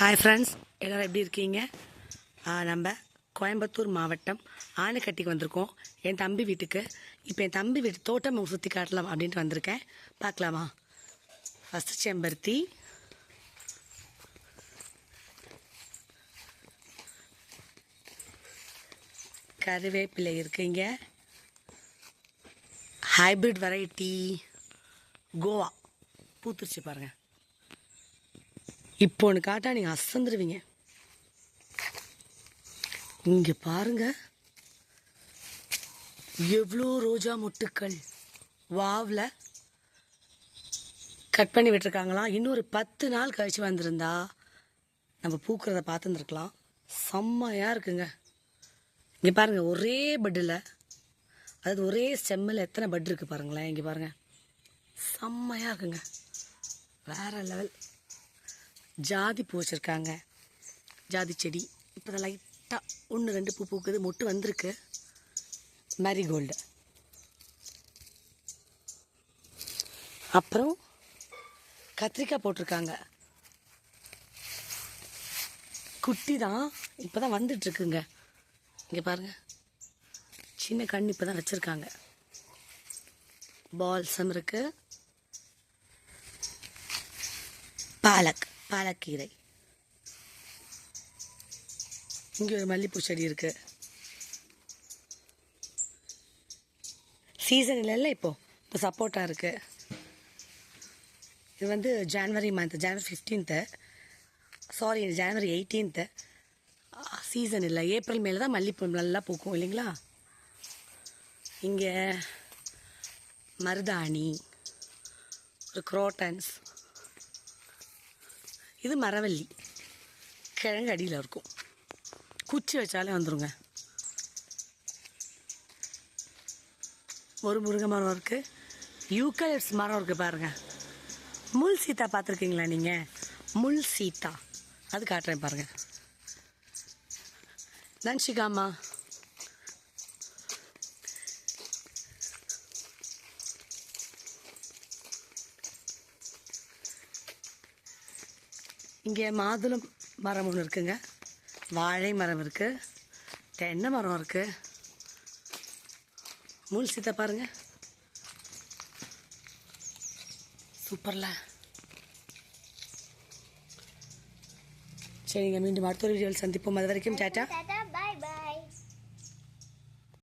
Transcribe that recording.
Hi friends எல்லோரும் எப்படி இருக்கீங்க? நம்ம கோயம்புத்தூர் மாவட்டம் ஆனைக்கட்டிக்கு வந்திருக்கோம். என் தம்பி வீட்டுக்கு. இப்போ என் தம்பி வீட்டு தோட்டம் சுற்றி காட்டலாம் அப்படின்ட்டு வந்திருக்கேன். பார்க்கலாமா? ஃபஸ்ட்டு செம்பருத்தி. கருவேப்பிலை இருக்குங்க. ஹைபிரிட் வெரைட்டி கோவா. பூத்துருச்சு பாருங்கள் இப்போ ஒன்று காட்டா நீங்கள் அசந்துருவீங்க. இங்கே பாருங்க. எவ்வளோ ரோஜா மொட்டுக்கள் வாவில் கட் பண்ணி விட்டுருக்காங்களாம் இன்னொரு பத்து நாள் கழிச்சு வந்திருந்தா நம்ம பூக்கிறத பார்த்துருந்துருக்கலாம். செம்மையாக இருக்குங்க. இங்கே பாருங்கள் ஒரே பெட்டில் அதாவது ஒரே செம்மில் எத்தனை பெட் இருக்குது பாருங்களேன் இங்கே பாருங்கள் செம்மையாக இருக்குங்க. வேறு லெவல் ஜாதி பூ வச்சுருக்காங்க ஜாதி செடி. இப்போ தான் லைட்டாக ஒன்று ரெண்டு பூ பூக்குது. மொட்டு வந்திருக்கு. மேரிகோல்டு அப்புறம் கத்திரிக்காய் போட்டிருக்காங்க. குட்டி தான் இப்போ தான் வந்துட்டுருக்குங்க. இங்கே பாருங்கள் சின்ன கண் இப்போ தான் வச்சுருக்காங்க. பால்சம் இருக்குது பாலக் பாலக்கீரை இங்கே ஒரு மல்லிப்பூ செடி இருக்கு. சீசன் இல்லைல்ல இப்போ. இப்போ சப்போட்டா இருக்கு. இது வந்து January month January fifteenth sorry January eighteenth season இல்லை. ஏப்ரல் மேலே தான் மல்லிப்பூ நல்லா பூக்கும் இல்லைங்களா? இங்கே மருதாணி ஒரு குரோட்டன்ஸ் இது மரவள்ளி. கிழங்கு அடியில் இருக்கும். குச்சி வச்சாலே வந்துடுங்க ஒரு முருங்கை மரம் இருக்குது யூக்கலிப்ஸ் மரம் இருக்குது பாருங்கள் முள் சீத்தா பார்த்துருக்கீங்களா நீங்கள் முள் சீத்தா. அது காட்டுறேன் பாருங்கள் நன்ஷிகாமா இங்கே மாதுளம் மரம் ஒன்று இருக்குங்க. வாழை மரம் இருக்குது தென்னை மரம் இருக்குது முள் சீத்தை பாருங்க. சூப்பரில். சரிங்க மீண்டும் அடுத்த ஒரு வீடியோவில் சந்திப்போம். அது வரைக்கும் டாட்டா